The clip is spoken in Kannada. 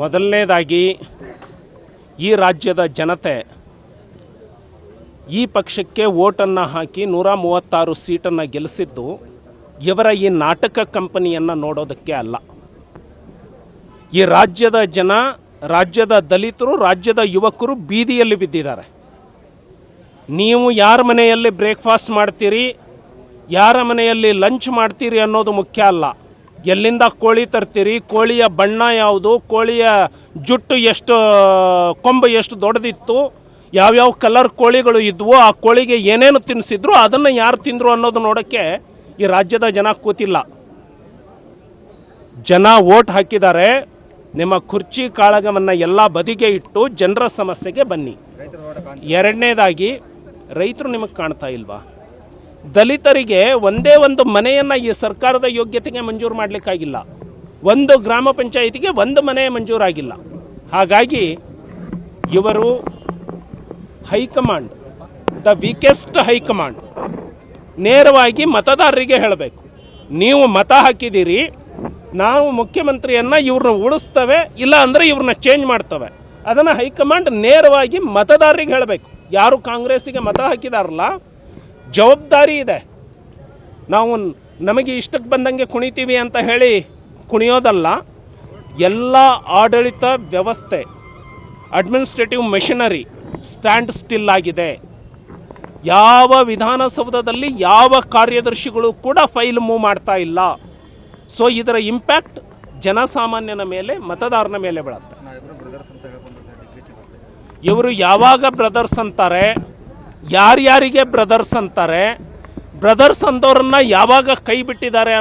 ಮೊದಲನೇದಾಗಿ ಈ ರಾಜ್ಯದ ಜನತೆ ಈ ಪಕ್ಷಕ್ಕೆ ಓಟನ್ನು ಹಾಕಿ ನೂರ ಮೂವತ್ತಾರು ಸೀಟನ್ನು ಗೆಲ್ಲಿಸಿದ್ದು ಇವರ ಈ ನಾಟಕ ಕಂಪನಿಯನ್ನು ನೋಡೋದಕ್ಕೆ ಅಲ್ಲ. ಈ ರಾಜ್ಯದ ಜನ, ರಾಜ್ಯದ ದಲಿತರು, ರಾಜ್ಯದ ಯುವಕರು ಬೀದಿಯಲ್ಲಿ ಬಿದ್ದಿದ್ದಾರೆ. ನೀವು ಯಾರ ಮನೆಯಲ್ಲಿ ಬ್ರೇಕ್ಫಾಸ್ಟ್ ಮಾಡ್ತೀರಿ, ಯಾರ ಮನೆಯಲ್ಲಿ ಲಂಚ್ ಮಾಡ್ತೀರಿ ಅನ್ನೋದು ಮುಖ್ಯ ಅಲ್ಲ. ಎಲ್ಲಿಂದ ಕೋಳಿ ತರ್ತೀರಿ? ಕೋಳಿಯ ಬಣ್ಣ ಯಾವುದು? ಕೋಳಿಯ ಜುಟ್ಟು ಎಷ್ಟು, ಕೊಂಬು ಎಷ್ಟು ದೊಡ್ಡದಿತ್ತು? ಯಾವ್ಯಾವ ಕಲರ್ ಕೋಳಿಗಳು ಇದ್ವು? ಆ ಕೋಳಿಗೆ ಏನೇನು ತಿನ್ನಿಸಿದ್ರು ಅದನ್ನು ಯಾರು ತಿಂದರು ಅನ್ನೋದು ನೋಡೋಕ್ಕೆ ಈ ರಾಜ್ಯದ ಜನ ಕೂತಿಲ್ಲ. ಜನ ಓಟ್ ಹಾಕಿದ್ದಾರೆ. ನಿಮ್ಮ ಕುರ್ಚಿ ಕಾಳಗವನ್ನು ಎಲ್ಲ ಬದಿಗೆ ಇಟ್ಟು ಜನರ ಸಮಸ್ಯೆಗೆ ಬನ್ನಿ. ಎರಡನೇದಾಗಿ, ರೈತರು ನಿಮಗೆ ಕಾಣ್ತಾ ಇಲ್ವಾ? ದಲಿತರಿಗೆ ಒಂದೇ ಒಂದು ಮನೆಯನ್ನು ಈ ಸರ್ಕಾರದ ಯೋಗ್ಯತೆಗೆ ಮಂಜೂರು ಮಾಡಲಿಕ್ಕಾಗಿಲ್ಲ. ಒಂದು ಗ್ರಾಮ ಪಂಚಾಯಿತಿಗೆ ಒಂದು ಮನೆ ಮಂಜೂರಾಗಿಲ್ಲ. ಹಾಗಾಗಿ ಇವರು ಹೈಕಮಾಂಡ್, ದ ವೀಕೆಸ್ಟ್ ಹೈಕಮಾಂಡ್, ನೇರವಾಗಿ ಮತದಾರರಿಗೆ ಹೇಳಬೇಕು. ನೀವು ಮತ ಹಾಕಿದ್ದೀರಿ, ನಾವು ಮುಖ್ಯಮಂತ್ರಿಯನ್ನು ಇವ್ರನ್ನ ಉಳಿಸ್ತವೆ, ಇಲ್ಲ ಅಂದರೆ ಇವ್ರನ್ನ ಚೇಂಜ್ ಮಾಡ್ತವೆ. ಅದನ್ನು ಹೈಕಮಾಂಡ್ ನೇರವಾಗಿ ಮತದಾರರಿಗೆ ಹೇಳಬೇಕು. ಯಾರು ಕಾಂಗ್ರೆಸ್ಸಿಗೆ ಮತ ಹಾಕಿದಾರಲ್ಲ ಜವಾಬ್ದಾರಿ ಇದೆ. ನಾವು ನಮಗೆ ಇಷ್ಟಕ್ಕೆ ಬಂದಂಗೆ ಕುಣಿತೀವಿ ಅಂತ ಹೇಳಿ ಕುಣಿಯೋದಲ್ಲ, ಎಲ್ಲ ಆಡಳಿತ ವ್ಯವಸ್ಥೆ ಅಡ್ಮಿನಿಸ್ಟ್ರೇಟಿವ್ ಮೆಷಿನರಿ ಸ್ಟ್ಯಾಂಡ್ ಸ್ಟಿಲ್ ಆಗಿದೆ. ಯಾವ ವಿಧಾನಸೌಧದಲ್ಲಿ ಯಾವ ಕಾರ್ಯದರ್ಶಿಗಳು ಕೂಡ ಫೈಲ್ ಮೂವ್ ಮಾಡ್ತಾ ಇಲ್ಲ. ಸೊ ಇದರ ಇಂಪ್ಯಾಕ್ಟ್ ಜನಸಾಮಾನ್ಯನ ಮೇಲೆ, ಮತದಾರನ ಮೇಲೆ ಬೀಳುತ್ತೆ. ಇವರು ಯಾವಾಗ ಬ್ರದರ್ಸ್ ಅಂತಾರೆ ಯಾರ್ಯಾರಿಗೆ ಬ್ರದರ್ಸ್ ಅಂತಾರೆ ಬ್ರದರ್ಸ್ ಅಂದವ್ರನ್ನ ಯಾವಾಗ ಕೈ ಬಿಟ್ಟಿದ್ದಾರೆ